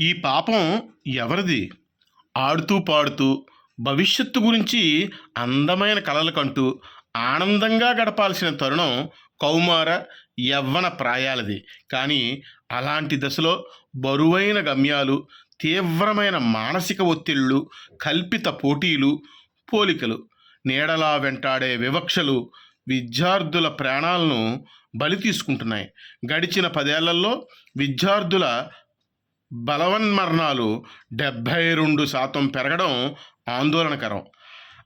ఈ పాపం ఎవరిది? ఆడుతూ పాడుతూ భవిష్యత్తు గురించి అందమైన కలలు కంటూ ఆనందంగా గడపాల్సిన తరుణం కౌమార యవ్వన ప్రాయాలది. కానీ అలాంటి దశలో బరువైన గమ్యాలు తీవ్రమైన మానసిక ఒత్తిళ్ళు కల్పిత పోటీలు పోలికలు నీడలా వెంటాడే వివక్షలు విద్యార్థుల ప్రాణాలను బలి తీసుకుంటున్నాయి. గడిచిన పదేళ్ళలో విద్యార్థుల బలవన్మరణాలు డెబ్భై రెండు శాతం పెరగడం ఆందోళనకరం.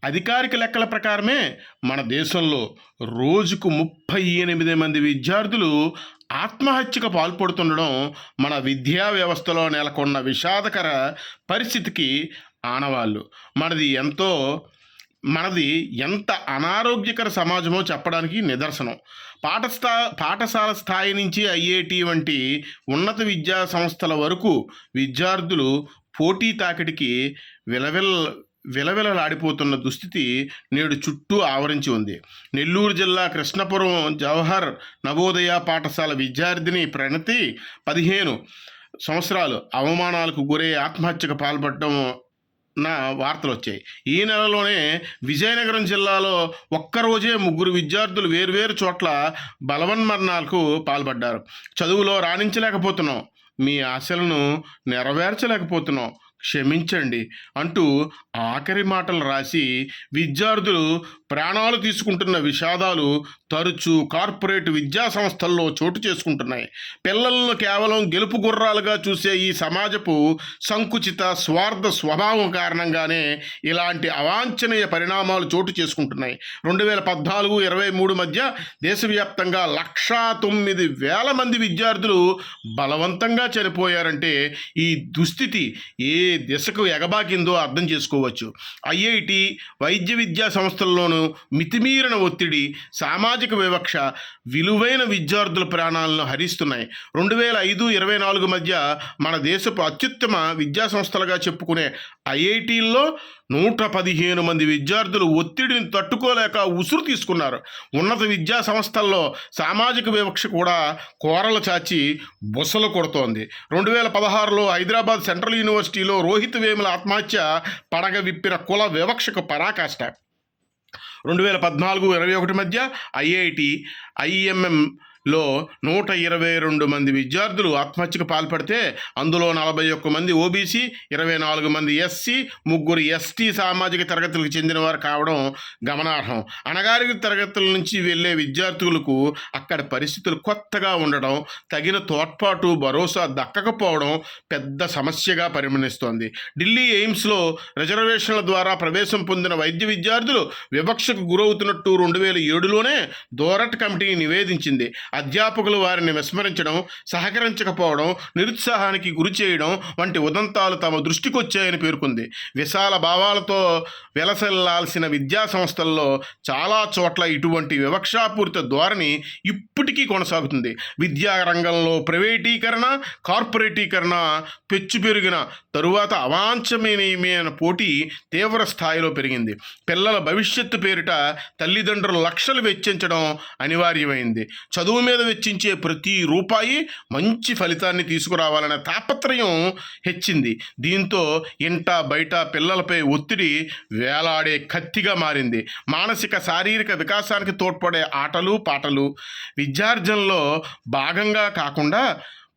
అధికారిక లెక్కల ప్రకారమే మన దేశంలో రోజుకు ముప్పై ఎనిమిది మంది విద్యార్థులు ఆత్మహత్యకు పాల్పడుతుండడం మన విద్యా వ్యవస్థలో నెలకొన్న విషాదకర పరిస్థితికి ఆనవాళ్ళు. మనది ఎంతో మనది ఎంత అనారోగ్యకర సమాజమో చెప్పడానికి నిదర్శనం. పాఠస్థా పాఠశాల స్థాయి నుంచి ఐఐటి వంటి ఉన్నత విద్యా సంస్థల వరకు విద్యార్థులు పోటీ తాకిడికి విలవిల్ విలవిలలాడిపోతున్న దుస్థితి నేడు చుట్టూ ఆవరించి ఉంది. నెల్లూరు జిల్లా కృష్ణపురం జవహర్ నవోదయ పాఠశాల విద్యార్థిని ప్రణతి పదిహేను సంవత్సరాలు అవమానాలకు గురై ఆత్మహత్యకు పాల్పడటం నా వార్తలు వచ్చాయి ఈ నెలలోనే విజయనగరం జిల్లాలో ఒక్కరోజే ముగ్గురు విద్యార్థులు వేర్వేరు చోట్ల బలవన్మరణాలకు పాల్పడ్డారు. చదువులో రాణించలేకపోతున్నాం. మీ ఆశలను నెరవేర్చలేకపోతున్నాం. క్షమించండి అంటూ ఆఖరి మాటలు రాసి విద్యార్థులు ప్రాణాలు తీసుకుంటున్న విషాదాలు తరచూ కార్పొరేట్ విద్యా సంస్థల్లో చోటు చేసుకుంటున్నాయి. పిల్లలను కేవలం గెలుపు గుర్రాలుగా చూసే ఈ సమాజపు సంకుచిత స్వార్థ స్వభావం కారణంగానే ఇలాంటి అవాంఛనీయ పరిణామాలు చోటు చేసుకుంటున్నాయి. రెండు వేల పద్నాలుగు ఇరవై మూడు మధ్య దేశవ్యాప్తంగా లక్షా తొమ్మిది వేల మంది విద్యార్థులు బలవంతంగా చనిపోయారంటే ఈ దుస్థితి ఏ దిశకు ఎగబాకిందో అర్థం చేసుకోవచ్చు. ఐఐటి వైద్య విద్యా సంస్థల్లోనూ మితిమీరిన ఒత్తిడి సామాజిక వివక్ష విలువైన విద్యార్థుల ప్రాణాలను హరిస్తున్నాయి. రెండు వేల ఐదు ఇరవై నాలుగు మధ్య మన దేశపు అత్యుత్తమ విద్యా సంస్థలుగా చెప్పుకునే ఐఐటీల్లో నూట పదిహేను మంది విద్యార్థులు ఒత్తిడిని తట్టుకోలేక ఉసురు తీసుకున్నారు. ఉన్నత విద్యా సంస్థల్లో సామాజిక వివక్ష కూడా కోరలు చాచి బుసలు కొడుతోంది. రెండు వేల పదహారులో హైదరాబాద్ సెంట్రల్ యూనివర్సిటీలో రోహిత్ వేముల ఆత్మహత్య పడగ విప్పిన కుల వివక్షకు పరాకాష్ట. రెండు వేల పద్నాలుగు ఇరవై ఒకటి మధ్య ఐఐటి ఐఎంఎం లో నూట ఇరవై రెండు మంది విద్యార్థులు ఆత్మహత్యకు పాల్పడితే అందులో నలభై ఒక్క మంది ఓబీసీ ఇరవై నాలుగు మంది ఎస్సీ ముగ్గురు ఎస్టీ సామాజిక తరగతులకు చెందినవారు కావడం గమనార్హం. అణగారిక తరగతుల నుంచి వెళ్ళే విద్యార్థులకు అక్కడ పరిస్థితులు కొత్తగా ఉండడం తగిన తోడ్పాటు భరోసా దక్కకపోవడం పెద్ద సమస్యగా పరిగణిస్తోంది. ఢిల్లీ ఎయిమ్స్లో రిజర్వేషన్ల ద్వారా ప్రవేశం పొందిన వైద్య విద్యార్థులు వివక్షకు గురవుతున్నట్టు రెండు వేల ఏడులోనే దోరట్ కమిటీ నివేదించింది. అధ్యాపకులు వారిని విస్మరించడం సహకరించకపోవడం నిరుత్సాహానికి గురి చేయడం వంటి ఉదంతాలు తమ దృష్టికొచ్చాయని పేర్కొంది. విశాల భావాలతో వెలసెల్లాల్సిన విద్యా సంస్థల్లో చాలా చోట్ల ఇటువంటి వివక్షాపూరిత ధోరణి ఇప్పటికీ కొనసాగుతుంది. విద్యా రంగంలో ప్రైవేటీకరణ కార్పొరేటీకరణ పెచ్చు పెరిగిన తరువాత అవాంఛనీయమైన పోటీ తీవ్ర స్థాయిలో పెరిగింది. పిల్లల భవిష్యత్తు పేరిట తల్లిదండ్రులు లక్షలు వెచ్చించడం అనివార్యమైంది. చదువు చదువు మీద వెచ్చించే ప్రతి రూపాయి మంచి ఫలితాన్ని తీసుకురావాలనే తాపత్రయం హెచ్చింది. దీంతో ఇంట బయట పిల్లలపై ఒత్తిడి వేలాడే కత్తిగా మారింది. మానసిక శారీరక వికాసానికి తోడ్పడే ఆటలు పాటలు విద్యార్జనలో భాగంగా కాకుండా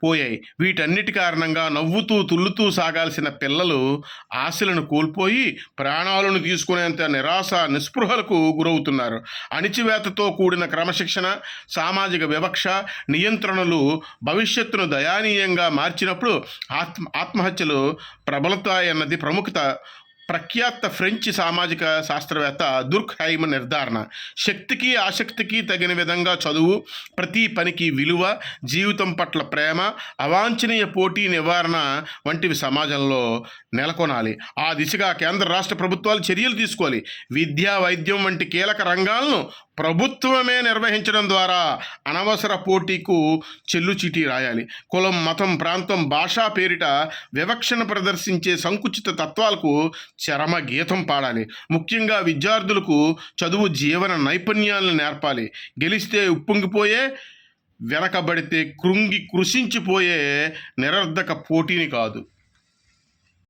పోయాయి. వీటన్నిటి కారణంగా నవ్వుతూ తుల్లుతూ సాగాల్సిన పిల్లలు ఆశలను కోల్పోయి ప్రాణాలను తీసుకునేంత నిరాశ నిస్పృహలకు గురవుతున్నారు. అణిచివేతతో కూడిన క్రమశిక్షణ సామాజిక వివక్ష నియంత్రణలు భవిష్యత్తును దయానీయంగా మార్చినప్పుడు ఆత్మ ఆత్మహత్యలు ప్రబలతాయన్నది ప్రముఖత ప్రఖ్యాత ఫ్రెంచ్ సామాజిక శాస్త్రవేత్త దుర్క్ హైమ్ నిర్ధారణ. శక్తికి ఆసక్తికి తగిన విధంగా చదువు ప్రతి పనికి విలువ జీవితం పట్ల ప్రేమ అవాంఛనీయ పోటీ నివారణ వంటివి సమాజంలో నెలకొనాలి. ఆ దిశగా కేంద్ర రాష్ట్ర ప్రభుత్వాలు చర్యలు తీసుకోవాలి. విద్యా వైద్యం వంటి కీలక రంగాలను ప్రభుత్వమే నిర్వహించడం ద్వారా అనవసర పోటీకు చెల్లుచీటీ రాయాలి. కులం మతం ప్రాంతం భాషా పేరిట వివక్షను ప్రదర్శించే సంకుచిత తత్వాలకు చరమ గీతం పాడాలి. ముఖ్యంగా విద్యార్థులకు చదువు జీవన నైపుణ్యాలను నేర్పాలి. గెలిస్తే ఉప్పొంగిపోయే వెనకబడితే కృంగి కృషించిపోయే నిరర్ధక పోటీని కాదు.